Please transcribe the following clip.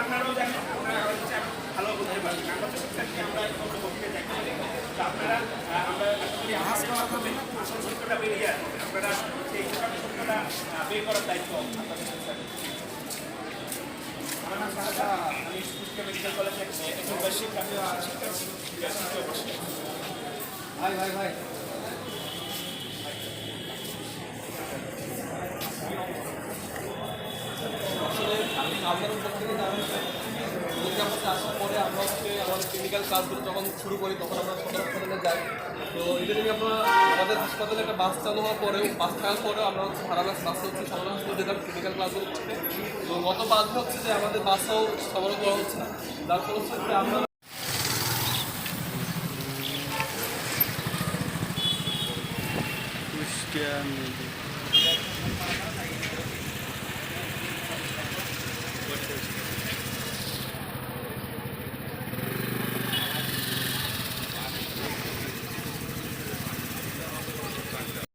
আপনারাও জানেন আপনারা হচ্ছে ভালো বোঝাতে পারবেন আমরা তো শিক্ষার্থী আমরা কোনো বক্তৃতা দেখতে আপনারা আমরা আসলে আমাদের মাধ্যমে আসল সত্যটা বেরিয়ে আসবে আপনারা সেই সত্যটা বের করার দায়িত্ব আপনাদের আমার আমি কুষ্টিয়া মেডিকেল কলেজে একজন শিক্ষার্থী শিক্ষার্থী ভাই ভাই ভাই আপনার উপর থেকে আসার পরে আমরা হচ্ছে আমাদের ক্লিনিক্যাল ক্লাসগুলো যখন শুরু করি, তখন আমরা সদর হাসপাতালে যাই। তো ইদানিং আমরা আমাদের হাসপাতালে একটা বাস চালু হওয়ার পরেও বাস থাকার পরেও আমরা হচ্ছে ভাড়া বাস হচ্ছে সদর হাসপাতালে যেতাম ক্লিনিক্যাল ক্লাসগুলো হচ্ছে তো গত বাসে হচ্ছে যে আমাদের বাসও সবর করা হচ্ছে না। যার ফলে হচ্ছে আমরা কুষ্টিয়া